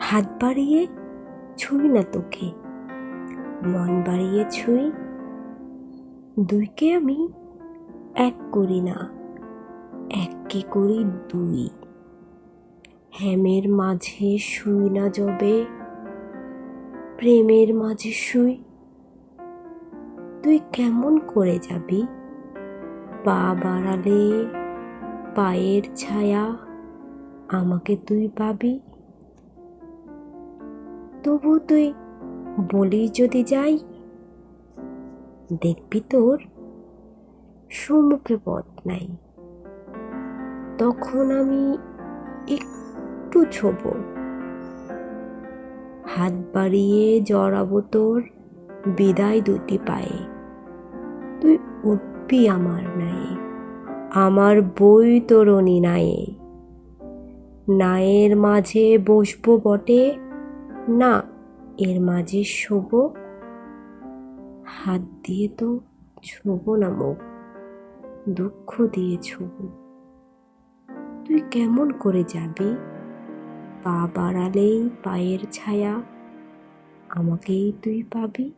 হাত বাড়িয়ে ছুঁই না তোকে, মন বাড়িয়ে ছুঁই। দুইকে আমি এক করি না, এককে করি দুই। হেমের মাঝে শুই না যবে, প্রেমের মাঝে শুই। তুই কেমন করে যাবি, পা বাড়ালে পায়ের ছায়া আমাকে তুই পাবি। তবু তুই বলি যদি যাই, দেখবি তোর সম্মুখে পথ নাই। তখন আমি একটু ছোব। হাত বাড়িয়ে জড়াবো তোর বিদায় দুটি পায়ে। তুই উঠবি আমার নায়ে আমার বই তোরণী নায়ে নায়ের মাঝে বসবো বটে? না, এর মাঝে শোব? হাত দিয়ে তো ছোব না মুখ, দুঃখ দিয়ে ছোব। তুই কেমন করে যাবি? পা বাড়ালেই পায়ের ছায়া, আমাকেই তুই পাবি।